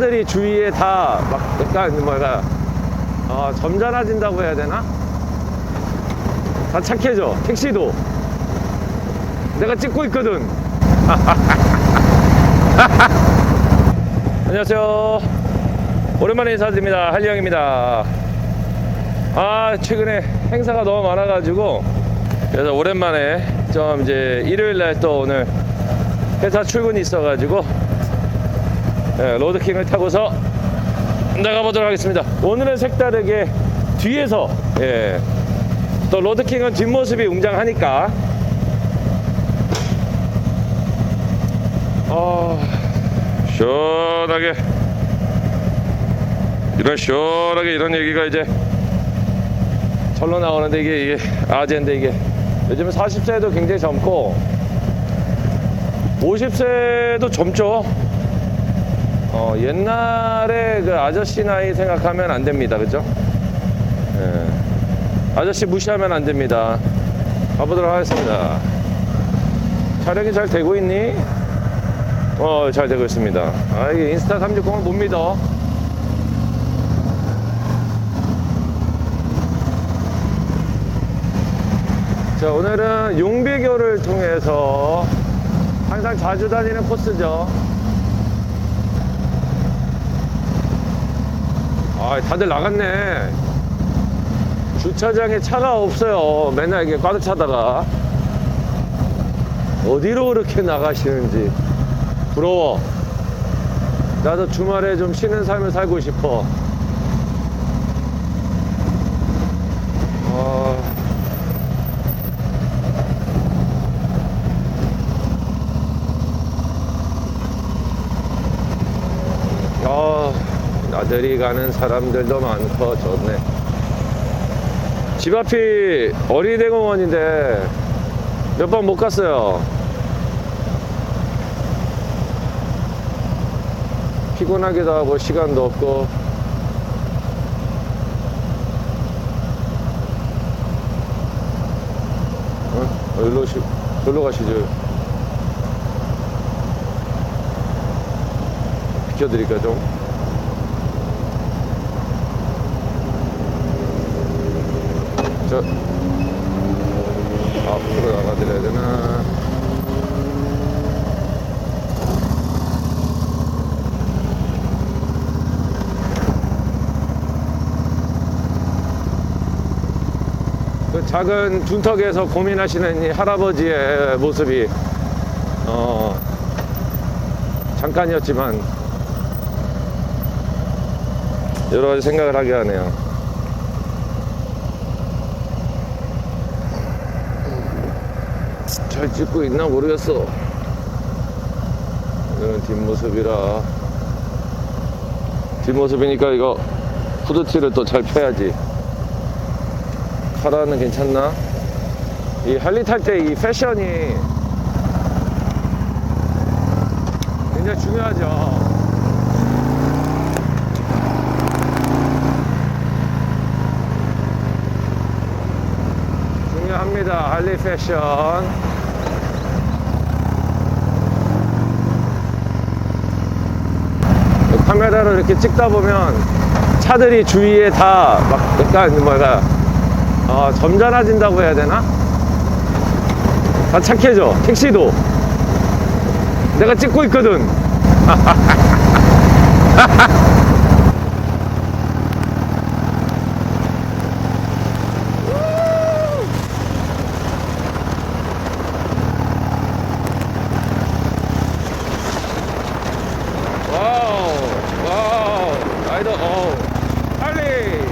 차들이 주위에 다 막 약간 뭐가 어, 점잖아진다고 해야 되나? 다 착해져. 택시도. 내가 찍고 있거든. 안녕하세요. 오랜만에 인사드립니다. 한리영입니다. 아, 최근에 행사가 너무 많아가지고, 그래서 오랜만에 좀 이제 일요일 날 또 오늘 회사 출근이 있어가지고, 예, 로드킹을 타고서 나가보도록 하겠습니다. 오늘은 색다르게 뒤에서, 예, 또 로드킹은 뒷모습이 웅장하니까, 아, 시원하게 이런 시원하게 이런 얘기가 이제 절로 나오는데 이게 이게 아재인데 이게 요즘은 40세도 굉장히 젊고 50세도 젊죠. 어, 옛날에 그 아저씨 나이 생각하면 안 됩니다. 그죠? 예. 아저씨 무시하면 안 됩니다. 가보도록 하겠습니다. 촬영이 잘 되고 있니? 어, 잘 되고 있습니다. 아, 이게 인스타 360을 못 믿어. 자, 오늘은 용비교를 통해서 항상 자주 다니는 코스죠. 아, 다들 나갔네. 주차장에 차가 없어요. 맨날 이게 가득 차다가. 어디로 그렇게 나가시는지. 부러워. 나도 주말에 좀 쉬는 삶을 살고 싶어. 아, 아, 나들이 가는 사람들도 많고 좋네. 집 앞이 어린이대공원인데 몇 번 못 갔어요. 피곤하기도 하고 시간도 없고 어? 어디로 시, 절로 가시죠 비켜드릴까 좀 저, 앞으로 나가드려야 되나 그 작은 둔턱에서 고민하시는 이 할아버지의 모습이 어 잠깐이었지만 여러 가지 생각을 하게 하네요. 잘 찍고 있나 모르겠어. 이거는 뒷모습이라 뒷모습이니까 이거 후드티를 또 잘 펴야지. 카라는 괜찮나? 이 할리 탈 때 이 패션이 굉장히 중요하죠. 중요합니다. 할리 패션. 카메라로 이렇게 찍다 보면 차들이 주위에 다 막 약간 뭐가 어, 점잖아진다고 해야 되나? 다 착해져. 택시도. 내가 찍고 있거든. 와우, 와우, 라이더, 어우, 빨리!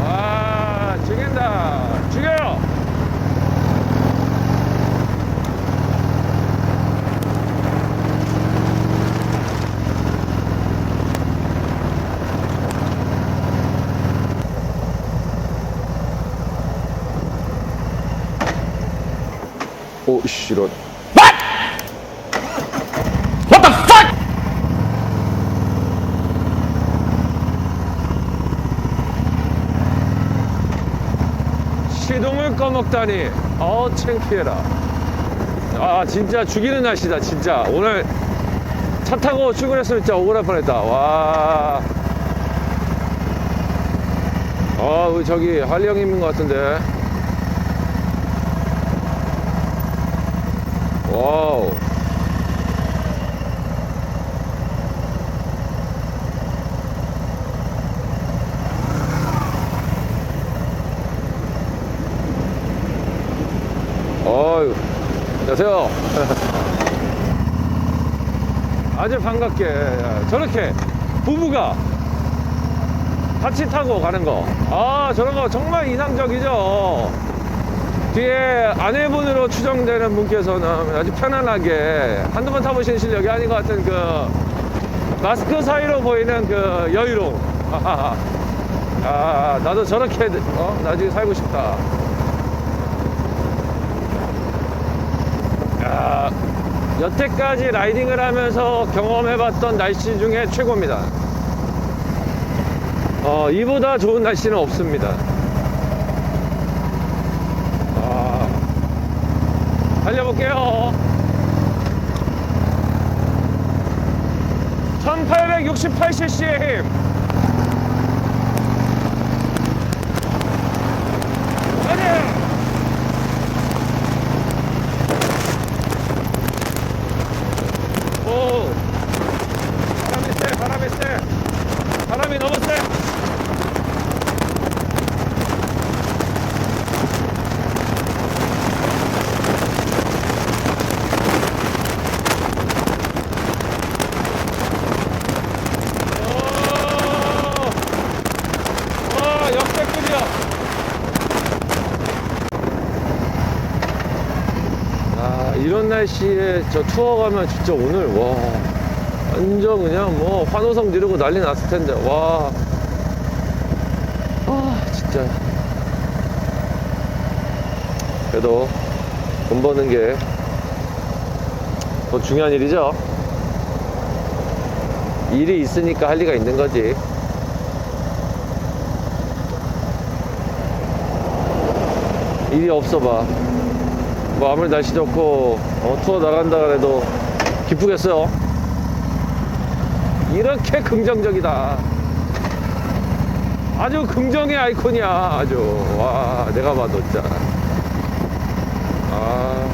와, 죽인다. 죽여요! 오, 씨, 이런. 시동을 꺼먹다니 어 창피해라 아 진짜 죽이는 날씨다 진짜 오늘 차차 타고 출근했으면 진짜 억울할 뻔했다. 와. 아, 저기 할리 형님인 것 같은데. 와우. 어유 안녕하세요. 아주 반갑게 저렇게 부부가 같이 타고 가는 거. 아, 저런 거 정말 인상적이죠. 뒤에 아내분으로 추정되는 분께서는 아주 편안하게 한두 번 타보신 실력이 아닌 것 같은 그 마스크 사이로 보이는 그 여유로움. 아, 나도 저렇게 어? 나중에 살고 싶다. 야, 여태까지 라이딩을 하면서 경험해봤던 날씨 중에 최고입니다. 어, 이보다 좋은 날씨는 없습니다. 아, 달려볼게요. 1868cc의 힘. 가자! 오 바람이 세 바람이 세 바람이 너무 세 오! 와 역대급이야 아, 이런 날씨에 저 투어 가면 진짜 오늘, 와, 완전 그냥 뭐 환호성 지르고 난리 났을 텐데, 와. 아, 진짜. 그래도 돈 버는 게 더 중요한 일이죠. 일이 있으니까 할 리가 있는 거지. 일이 없어 봐. 뭐 아무리 날씨 좋고 어, 투어 나간다 그래도 기쁘겠어요. 이렇게 긍정적이다. 아주 긍정의 아이콘이야 아주. 와 내가 봐도 진짜. 아.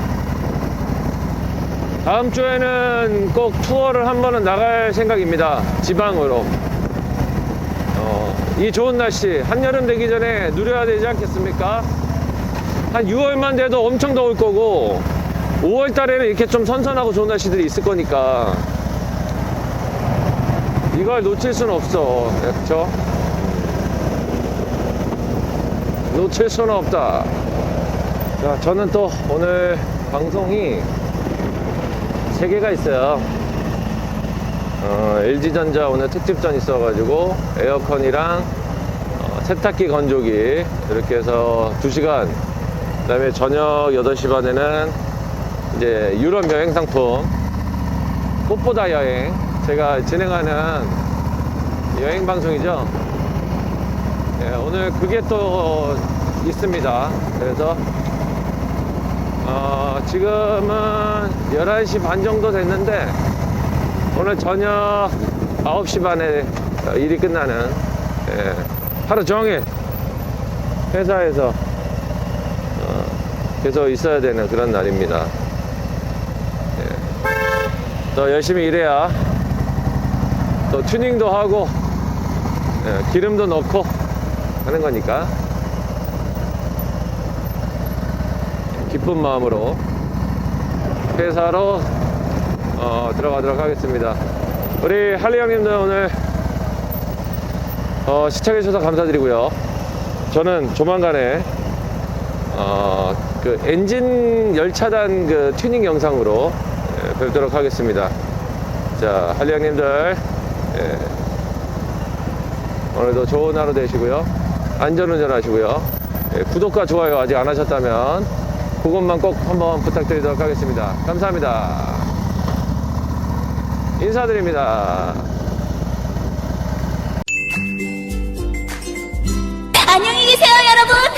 다음 주에는 꼭 투어를 한 번은 나갈 생각입니다. 지방으로. 어, 이 좋은 날씨 한여름 되기 전에 누려야 되지 않겠습니까 한 6월만 돼도 엄청 더울 거고 5월 달에는 이렇게 좀 선선하고 좋은 날씨들이 있을 거니까 이걸 놓칠 수는 없어. 그렇죠? 놓칠 수는 없다. 자 저는 또 오늘 방송이 세 개가 있어요. 어, LG전자 오늘 특집전 있어가지고 에어컨이랑 어, 세탁기 건조기 이렇게 해서 2시간 그 다음에 저녁 8시 반에는 이제 유럽 여행 상품 꽃보다 여행. 제가 진행하는 여행 방송이죠. 예, 오늘 그게 또 있습니다. 그래서 어, 지금은 11시 반 정도 됐는데 오늘 저녁 9시 반에 일이 끝나는 예, 하루 종일 회사에서 계속 있어야 되는 그런 날입니다. 예. 더 열심히 일해야 또 튜닝도 하고 예, 기름도 넣고 하는 거니까 기쁜 마음으로 회사로 어, 들어가도록 하겠습니다. 우리 할리 형님들 오늘 어, 시청해주셔서 감사드리고요. 저는 조만간에 어, 그 엔진 열차단 그 튜닝 영상으로 예, 뵙도록 하겠습니다. 자, 형님들, 예, 오늘도 좋은 하루 되시고요. 안전운전 하시고요. 예, 구독과 좋아요 아직 안 하셨다면 그것만 꼭 한번 부탁드리도록 하겠습니다. 감사합니다. 인사드립니다. 안녕히 계세요, 여러분!